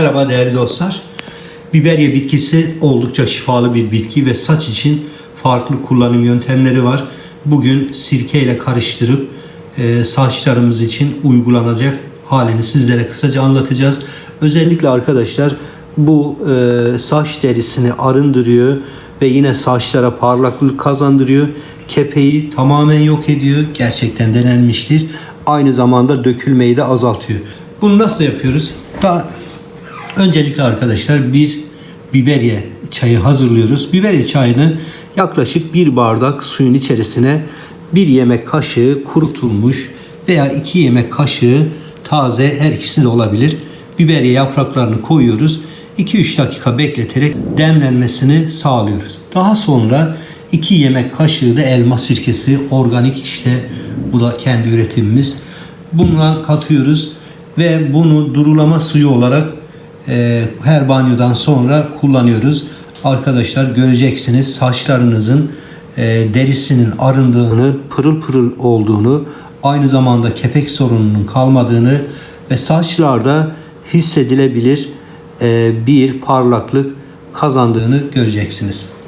Merhaba değerli dostlar. Biberiye bitkisi oldukça şifalı bir bitki ve saç için farklı kullanım yöntemleri var. Bugün sirke ile karıştırıp e, saçlarımız için uygulanacak halini sizlere kısaca anlatacağız. Özellikle arkadaşlar bu e, saç derisini arındırıyor ve yine saçlara parlaklık kazandırıyor. Kepeği tamamen yok ediyor. Gerçekten denenmiştir. Aynı zamanda dökülmeyi de azaltıyor. Bunu nasıl yapıyoruz? Daha Öncelikle arkadaşlar bir biberiye çayı hazırlıyoruz. Biberiye çayını yaklaşık bir bardak suyun içerisine bir yemek kaşığı kurutulmuş veya iki yemek kaşığı taze her ikisi de olabilir. Biberiye yapraklarını koyuyoruz. 2-3 dakika bekleterek demlenmesini sağlıyoruz. Daha sonra 2 yemek kaşığı da elma sirkesi organik işte bu da kendi üretimimiz. Bununla katıyoruz ve bunu durulama suyu olarak e, her banyodan sonra kullanıyoruz. Arkadaşlar göreceksiniz saçlarınızın e, derisinin arındığını, pırıl pırıl olduğunu, aynı zamanda kepek sorununun kalmadığını ve saçlarda hissedilebilir e, bir parlaklık kazandığını göreceksiniz.